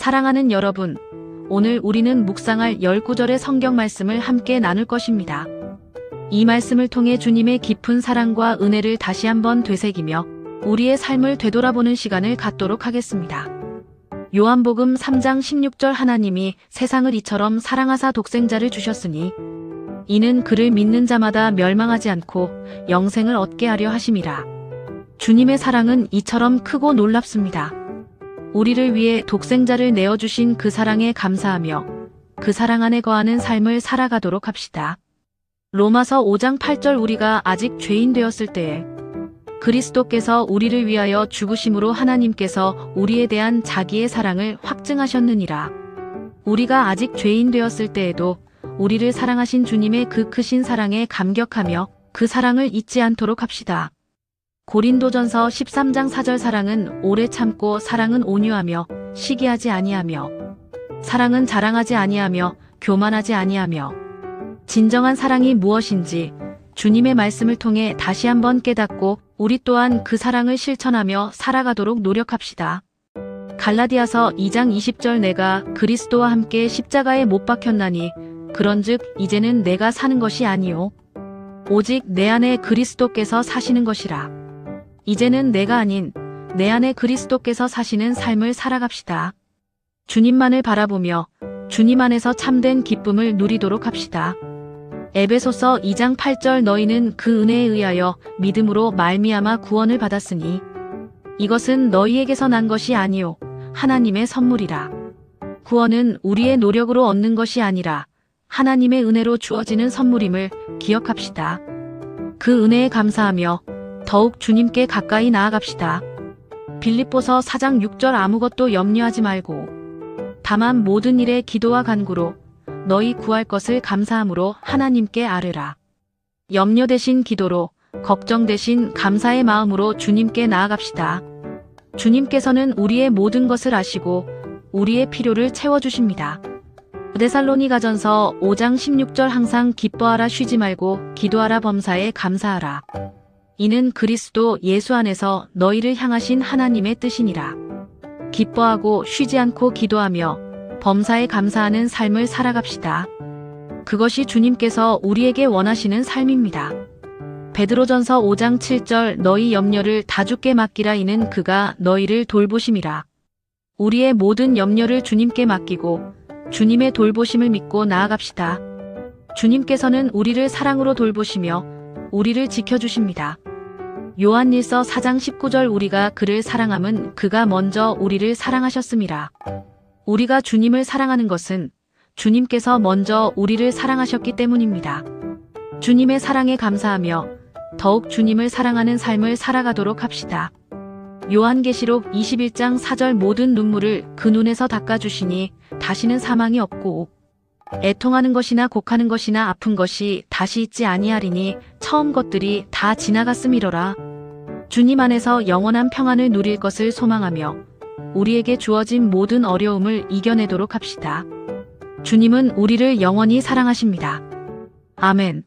사랑하는 여러분, 오늘 우리는 묵상할 19절의 성경 말씀을 함께 나눌 것입니다. 이 말씀을 통해 주님의 깊은 사랑과 은혜를 다시 한번 되새기며 우리의 삶을 되돌아보는 시간을 갖도록 하겠습니다. 요한복음 3장 16절 하나님이 세상을 이처럼 사랑하사 독생자를 주셨으니 이는 그를 믿는 자마다 멸망하지 않고 영생을 얻게 하려 하심이라. 주님의 사랑은 이처럼 크고 놀랍습니다. 우리를 위해 독생자를 내어주신 그 사랑에 감사하며 그 사랑 안에 거하는 삶을 살아가도록 합시다. 로마서 5장 8절 우리가 아직 죄인 되었을 때에 그리스도께서 우리를 위하여 죽으심으로 하나님께서 우리에 대한 자기의 사랑을 확증하셨느니라. 우리가 아직 죄인 되었을 때에도 우리를 사랑하신 주님의 그 크신 사랑에 감격하며 그 사랑을 잊지 않도록 합시다. 고린도전서 13장 4절 사랑은 오래 참고 사랑은 온유하며 시기하지 아니하며 사랑은 자랑하지 아니하며 교만하지 아니하며 진정한 사랑이 무엇인지 주님의 말씀을 통해 다시 한번 깨닫고 우리 또한 그 사랑을 실천하며 살아가도록 노력합시다. 갈라디아서 2장 20절 내가 그리스도와 함께 십자가에 못 박혔나니 그런즉 이제는 내가 사는 것이 아니요 오직 내 안에 그리스도께서 사시는 것이라. 이제는 내가 아닌 내 안에 그리스도께서 사시는 삶을 살아갑시다. 주님만을 바라보며 주님 안에서 참된 기쁨을 누리도록 합시다. 에베소서 2장 8절 너희는 그 은혜에 의하여 믿음으로 말미암아 구원을 받았으니 이것은 너희에게서 난 것이 아니요 하나님의 선물이라. 구원은 우리의 노력으로 얻는 것이 아니라 하나님의 은혜로 주어지는 선물임을 기억합시다. 그 은혜에 감사하며 더욱 주님께 가까이 나아갑시다. 빌립보서 4장 6절 아무것도 염려하지 말고 다만 모든 일에 기도와 간구로 너희 구할 것을 감사함으로 하나님께 아뢰라. 염려 대신 기도로 걱정 대신 감사의 마음으로 주님께 나아갑시다. 주님께서는 우리의 모든 것을 아시고 우리의 필요를 채워주십니다. 데살로니가전서 5장 16절 항상 기뻐하라 쉬지 말고 기도하라 범사에 감사하라. 이는 그리스도 예수 안에서 너희를 향하신 하나님의 뜻이니라. 기뻐하고 쉬지 않고 기도하며 범사에 감사하는 삶을 살아갑시다. 그것이 주님께서 우리에게 원하시는 삶입니다. 베드로전서 5장 7절 너희 염려를 다 주께 맡기라 이는 그가 너희를 돌보심이라. 우리의 모든 염려를 주님께 맡기고 주님의 돌보심을 믿고 나아갑시다. 주님께서는 우리를 사랑으로 돌보시며 우리를 지켜주십니다. 요한일서 4장 19절 우리가 그를 사랑함은 그가 먼저 우리를 사랑하셨음이라. 우리가 주님을 사랑하는 것은 주님께서 먼저 우리를 사랑하셨기 때문입니다. 주님의 사랑에 감사하며 더욱 주님을 사랑하는 삶을 살아가도록 합시다. 요한계시록 21장 4절 모든 눈물을 그 눈에서 닦아주시니 다시는 사망이 없고 애통하는 것이나 곡하는 것이나 아픈 것이 다시 있지 아니하리니 처음 것들이 다 지나갔음이로라. 주님 안에서 영원한 평안을 누릴 것을 소망하며 우리에게 주어진 모든 어려움을 이겨내도록 합시다. 주님은 우리를 영원히 사랑하십니다. 아멘.